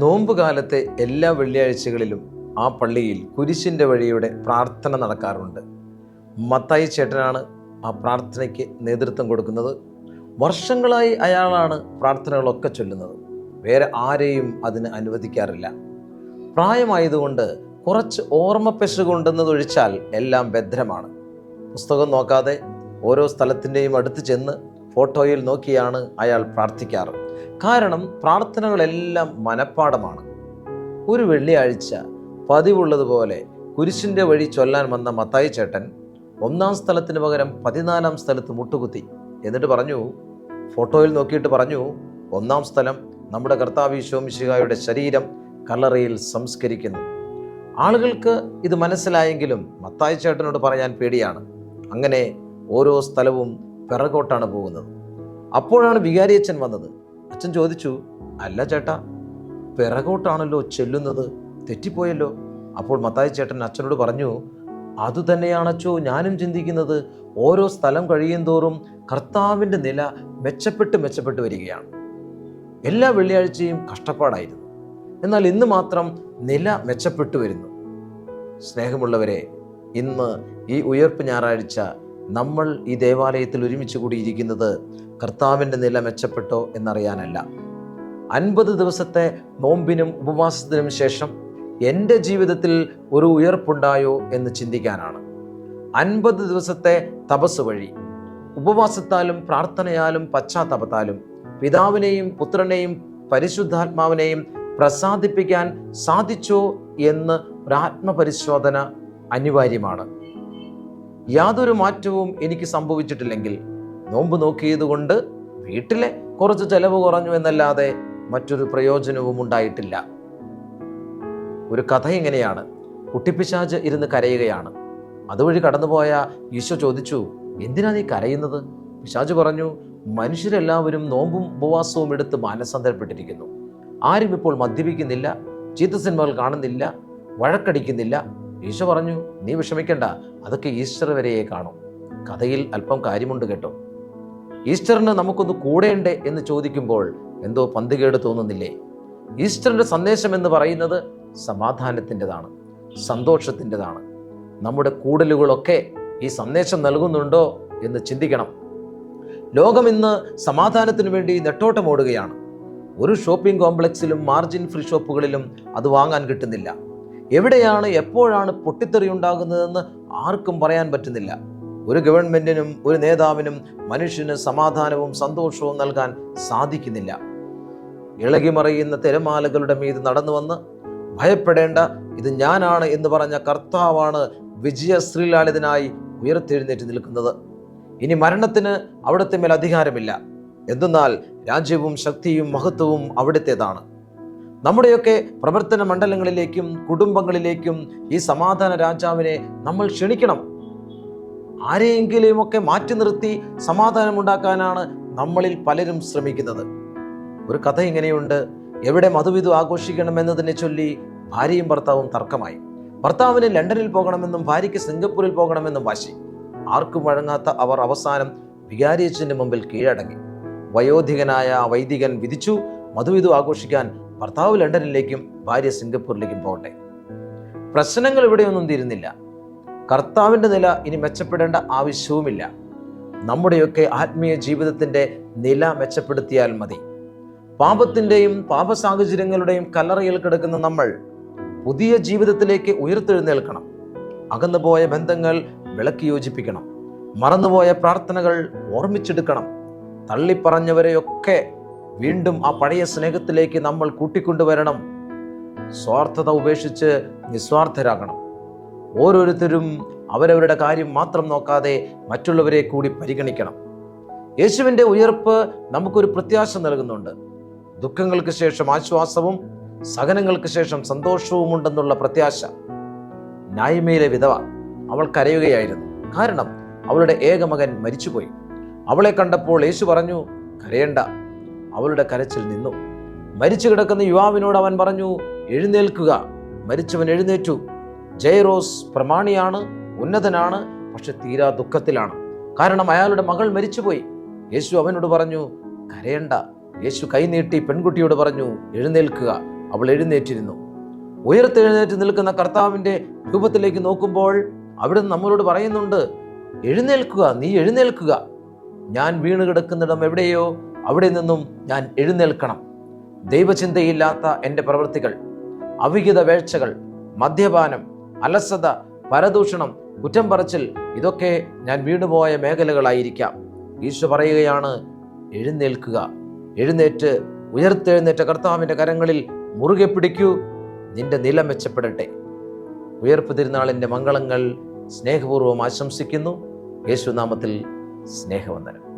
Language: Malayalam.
നോമ്പ് കാലത്തെ എല്ലാ വെള്ളിയാഴ്ചകളിലും ആ പള്ളിയിൽ കുരിശിന്റെ വഴിയുടെ പ്രാർത്ഥന നടക്കാറുണ്ട്. മത്തായി ചേട്ടനാണ് ആ പ്രാർത്ഥനയ്ക്ക് നേതൃത്വം കൊടുക്കുന്നത്. വർഷങ്ങളായി അയാളാണ് പ്രാർത്ഥനകളൊക്കെ ചൊല്ലുന്നത്. വേറെ ആരെയും അതിന് അനുവദിക്കാറില്ല. പ്രായമായതുകൊണ്ട് കുറച്ച് ഓർമ്മ പെശുകൊണ്ടെന്നതൊഴിച്ചാൽ എല്ലാം ഭദ്രമാണ് പുസ്തകം നോക്കാതെ ഓരോ സ്ഥലത്തിന്റെയും അടുത്ത് ചെന്ന് ഫോട്ടോയിൽ നോക്കിയാണ് അയാൾ പ്രാർത്ഥിക്കാറ്. കാരണം പ്രാർത്ഥനകളെല്ലാം മനഃപ്പാടമാണ് ഒരു വെള്ളിയാഴ്ച പതിവുള്ളതുപോലെ കുരിശിന്റെ വഴി ചൊല്ലാൻ വന്ന മത്തായി ചേട്ടൻ ഒന്നാം സ്ഥലത്തിന് പകരം പതിനാലാം സ്ഥലത്ത് മുട്ടുകുത്തി. എന്നിട്ട് പറഞ്ഞു ഫോട്ടോയിൽ നോക്കിയിട്ട് പറഞ്ഞു ഒന്നാം സ്ഥലം നമ്മുടെ കർത്താവ് ശോമിശികായുടെ ശരീരം കല്ലറയിൽ സംസ്കരിക്കുന്നു. ആളുകൾക്ക് ഇത് മനസ്സിലായെങ്കിലും മത്തായി ചേട്ടനോട് പറയാൻ പേടിയാണ്. അങ്ങനെ ഓരോ സ്ഥലവും പിറകോട്ടാണ് പോകുന്നത്. അപ്പോഴാണ് വികാരിയച്ഛൻ വന്നത്. അച്ഛൻ ചോദിച്ചു അല്ല ചേട്ടാ പിറകോട്ടാണല്ലോ ചെല്ലുന്നത്. തെറ്റിപ്പോയല്ലോ. അപ്പോൾ മത്തായി ചേട്ടൻ അച്ഛനോട് പറഞ്ഞു അതുതന്നെയാണച്ചോ ഞാനും ചിന്തിക്കുന്നത്. ഓരോ സ്ഥലം കഴിയും തോറും കർത്താവിന്റെ നില മെച്ചപ്പെട്ട് മെച്ചപ്പെട്ട് വരികയാണ്. എല്ലാ വെള്ളിയാഴ്ചയും കഷ്ടപ്പാടായിരുന്നു. എന്നാൽ ഇന്ന് മാത്രം നില മെച്ചപ്പെട്ടു വരുന്നു. സ്നേഹമുള്ളവരെ ഇന്ന് ഈ ഉയർപ്പ് ഞായറാഴ്ച നമ്മൾ ഈ ദേവാലയത്തിൽ ഒരുമിച്ച് കൂടിയിരിക്കുന്നത് കർത്താവിന്റെ നില മെച്ചപ്പെട്ടോ എന്നറിയാനല്ല. അൻപത് ദിവസത്തെ നോമ്പിനും ഉപവാസത്തിനും ശേഷം എന്റെ ജീവിതത്തിൽ ഒരു ഉയർപ്പുണ്ടായോ എന്ന് ചിന്തിക്കാനാണ്. അൻപത് ദിവസത്തെ തപസ് വഴി ഉപവാസത്താലും പ്രാർത്ഥനയാലും പശ്ചാത്തപത്താലും പിതാവിനെയും പുത്രനെയും പരിശുദ്ധാത്മാവിനെയും പ്രസാദിപ്പിക്കാൻ സാധിച്ചോ എന്ന് ഒരാത്മപരിശോധന അനിവാര്യമാണ്. യാതൊരു മാറ്റവും എനിക്ക് സംഭവിച്ചിട്ടില്ലെങ്കിൽ നോമ്പ് നോക്കിയതുകൊണ്ട് വീട്ടിലെ കുറച്ച് ചെലവ് കുറഞ്ഞു എന്നല്ലാതെ മറ്റൊരു പ്രയോജനവും ഉണ്ടായിട്ടില്ല. ഒരു കഥ ഇങ്ങനെയാണ്. കുട്ടിപ്പിശാജ് ഇരുന്ന് കരയുകയാണ്. അതുവഴി കടന്നുപോയ ഈശോ ചോദിച്ചു എന്തിനാ നീ കരയുന്നത്? പിശാജ് പറഞ്ഞു മനുഷ്യരെല്ലാവരും നോമ്പും ഉപവാസവും എടുത്ത് മാനസാന്തരപ്പെട്ടിരിക്കുന്നു. ആരും ഇപ്പോൾ മദ്യപിക്കുന്നില്ല ചീത്ത സിനിമകൾ കാണുന്നില്ല വഴക്കടിക്കുന്നില്ല ഈശോ പറഞ്ഞു നീ വിഷമിക്കണ്ട അതൊക്കെ ഈസ്റ്റർ വരെയേ കാണും. കഥയിൽ അല്പം കാര്യമുണ്ട് കേട്ടോ. ഈസ്റ്ററിന് നമുക്കൊന്ന് കൂടെയുണ്ട് എന്ന് ചോദിക്കുമ്പോൾ എന്തോ പന്തുകേട് തോന്നുന്നില്ലേ? ഈസ്റ്ററിന്റെ സന്ദേശം എന്ന് പറയുന്നത് സമാധാനത്തിന്റെതാണ് സന്തോഷത്തിന്റെതാണ്. നമ്മുടെ കൂടലുകളൊക്കെ ഈ സന്ദേശം നൽകുന്നുണ്ടോ എന്ന് ചിന്തിക്കണം. ലോകം ഇന്ന് സമാധാനത്തിന് വേണ്ടി നെട്ടോട്ടമോടുകയാണ്. ഒരു ഷോപ്പിംഗ് കോംപ്ലക്സിലും മാർജിൻ ഫ്രീ ഷോപ്പുകളിലും അത് വാങ്ങാൻ കിട്ടുന്നില്ല. എവിടെയാണ് എപ്പോഴാണ് പൊട്ടിത്തെറി ഉണ്ടാകുന്നതെന്ന് ആർക്കും പറയാൻ പറ്റുന്നില്ല. ഒരു ഗവൺമെന്റിനും ഒരു നേതാവിനും മനുഷ്യന് സമാധാനവും സന്തോഷവും നൽകാൻ സാധിക്കുന്നില്ല. ഇളകിമറിയുന്ന തിരമാലകളുടെ മീത് നടന്നു വന്ന് ഭയപ്പെടേണ്ട ഇത് ഞാനാണ് എന്ന് പറഞ്ഞ കർത്താവാണ് വിജയശ്രീലാളിതനായി ഉയർത്തെഴുന്നേറ്റ് നിൽക്കുന്നത്. ഇനി മരണത്തിന് അവിടുത്തെ മേൽ അധികാരമില്ല എന്തെന്നാൽ രാജ്യവും ശക്തിയും മഹത്വവും അവിടുത്തേതാണ്. നമ്മുടെയൊക്കെ പ്രവർത്തന മണ്ഡലങ്ങളിലേക്കും കുടുംബങ്ങളിലേക്കും ഈ സമാധാന രാജാവിനെ നമ്മൾ ക്ഷണിക്കണം. ആരെയെങ്കിലുമൊക്കെ മാറ്റി നിർത്തി സമാധാനമുണ്ടാക്കാനാണ് നമ്മളിൽ പലരും ശ്രമിക്കുന്നത്. ഒരു കഥ ഇങ്ങനെയുണ്ട്. എവിടെ മധുവിധു ആഘോഷിക്കണമെന്നതിനെ ചൊല്ലി ഭാര്യയും ഭർത്താവും തർക്കമായി. ഭർത്താവിന് ലണ്ടനിൽ പോകണമെന്നും ഭാര്യയ്ക്ക് സിംഗപ്പൂരിൽ പോകണമെന്നും വാശി. ആർക്കും വഴങ്ങാത്ത അവർ അവസാനം വികാരിയച്ഛന്റെ മുമ്പിൽ കീഴടങ്ങി. വയോധികനായ വൈദികൻ വിധിച്ചു മധുവിധു ആഘോഷിക്കാൻ ഭർത്താവ് ലണ്ടനിലേക്കും ഭാര്യ സിംഗപ്പൂരിലേക്കും പോകട്ടെ. പ്രശ്നങ്ങൾ ഇവിടെയൊന്നും തീരുന്നില്ല. കർത്താവിന്റെ നില ഇനി മെച്ചപ്പെടേണ്ട ആവശ്യവുമില്ല. നമ്മുടെയൊക്കെ ആത്മീയ ജീവിതത്തിന്റെ നില മെച്ചപ്പെടുത്തിയാൽ മതി. പാപത്തിന്റെയും പാപ സാഹചര്യങ്ങളുടെയും കല്ലറയിൽ കിടക്കുന്ന നമ്മൾ പുതിയ ജീവിതത്തിലേക്ക് ഉയർത്തെഴുന്നേൽക്കണം. അകന്നുപോയ ബന്ധങ്ങൾ വിളക്കി യോജിപ്പിക്കണം. മറന്നുപോയ പ്രാർത്ഥനകൾ ഓർമ്മിച്ചെടുക്കണം. തള്ളിപ്പറഞ്ഞവരെയൊക്കെ വീണ്ടും ആ പഴയ സ്നേഹത്തിലേക്ക് നമ്മൾ കൂട്ടിക്കൊണ്ടുവരണം. സ്വാർത്ഥത ഉപേക്ഷിച്ച് നിസ്വാർത്ഥരാകണം. ഓരോരുത്തരും അവരവരുടെ കാര്യം മാത്രം നോക്കാതെ മറ്റുള്ളവരെ കൂടി പരിഗണിക്കണം. യേശുവിന്റെ ഉയർപ്പ് നമുക്കൊരു പ്രത്യാശ നൽകുന്നുണ്ട്. ദുഃഖങ്ങൾക്ക് ശേഷം ആശ്വാസവും സഹനങ്ങൾക്ക് ശേഷം സന്തോഷവും ഉണ്ടെന്നുള്ള പ്രത്യാശ. നായ്മയിലെ വിധവ അവൾ കരയുകയായിരുന്നു. കാരണം അവളുടെ ഏകമകൻ മരിച്ചുപോയി. അവളെ കണ്ടപ്പോൾ യേശു പറഞ്ഞു കരയണ്ട. അവളുടെ കരച്ചിൽ നിന്നു. മരിച്ചു കിടക്കുന്ന യുവാവിനോട് അവൻ പറഞ്ഞു എഴുന്നേൽക്കുക. മരിച്ചവൻ എഴുന്നേറ്റു. ജയറോസ് പ്രമാണിയാണ് ഉന്നതനാണ് പക്ഷെ തീരാ ദുഃഖത്തിലാണ്. കാരണം അയാളുടെ മകൾ മരിച്ചുപോയി. യേശു അവനോട് പറഞ്ഞു കരയണ്ട. യേശു കൈനീട്ടി പെൺകുട്ടിയോട് പറഞ്ഞു എഴുന്നേൽക്കുക. അവൾ എഴുന്നേറ്റിരുന്നു. ഉയർത്തെഴുന്നേറ്റ് നിൽക്കുന്ന കർത്താവിന്റെ രൂപത്തിലേക്ക് നോക്കുമ്പോൾ അവിടെ നമ്മളോട് പറയുന്നുണ്ട് എഴുന്നേൽക്കുക നീ എഴുന്നേൽക്കുക. ഞാൻ വീണ് കിടക്കുന്നിടം എവിടെയോ അവിടെ നിന്നും ഞാൻ എഴുന്നേൽക്കണം. ദൈവചിന്തയില്ലാത്ത എന്റെ പ്രവൃത്തികൾ അവിഹിത വേഴ്ചകൾ മദ്യപാനം അലസത പരദൂഷണം കുറ്റം പറച്ചിൽ ഇതൊക്കെ ഞാൻ വീണുപോയ മേഖലകളായിരിക്കാം. ഈശോ പറയുകയാണ് എഴുന്നേൽക്കുക. എഴുന്നേറ്റ് ഉയർത്തെഴുന്നേറ്റ കർത്താവിന്റെ കരങ്ങളിൽ മുറുകെ പിടിക്കൂ. നിന്റെ നില മെച്ചപ്പെടട്ടെ. ഉയർപ്പ് തിരുനാളിന്റെ മംഗളങ്ങൾ സ്നേഹപൂർവം ആശംസിക്കുന്നു. യേശുനാമത്തിൽ സ്നേഹവന്ദനം.